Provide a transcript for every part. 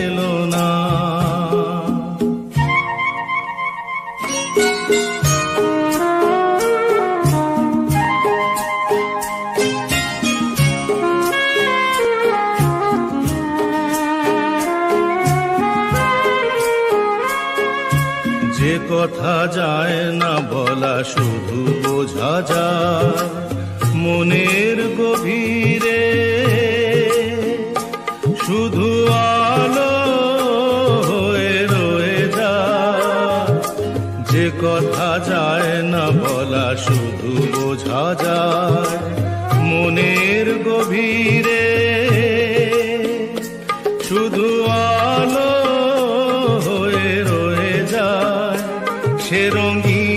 ফেলো না। যে কথা যায় না বলা শুধু বোঝা যায়। মনের না বলা শুধু বোঝা যায় মনের গভীরে। শুধু আলো হয়ে রয়ে যায় সে রঙিন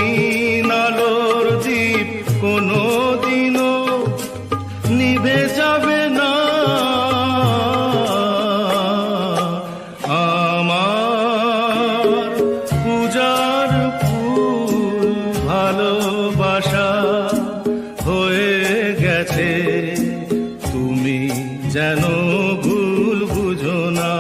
যেন ভুল বুঝো না।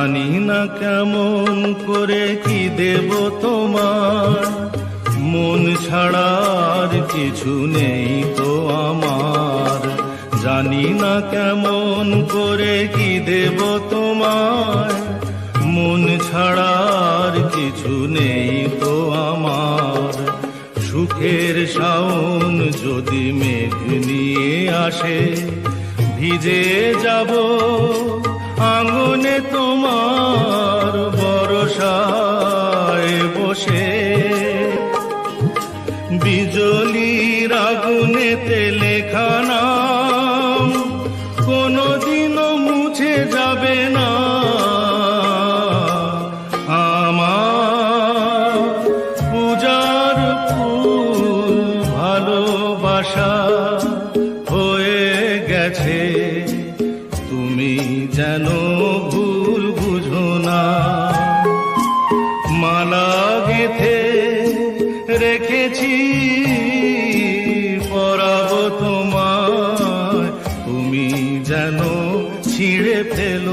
জানি না কেমন করে কি দেব তোমার। মন ছাড়ার কিছু নেই তো আমার। জানি না কেমন করে কি দেব তোমার। মন ছাড়ার কিছু নেই তো আমার। সুখের শাওন যদি মেঘ নিয়ে আসে, ভিজে যাব আঙনে তোমার বরসায় বসে। বিজলি আগুনেতে লেখা যেন ভুল বুঝো না। মালা গেথে রেখেছি পরাব তোমায়। তুমি যেন ছিঁড়ে ফেল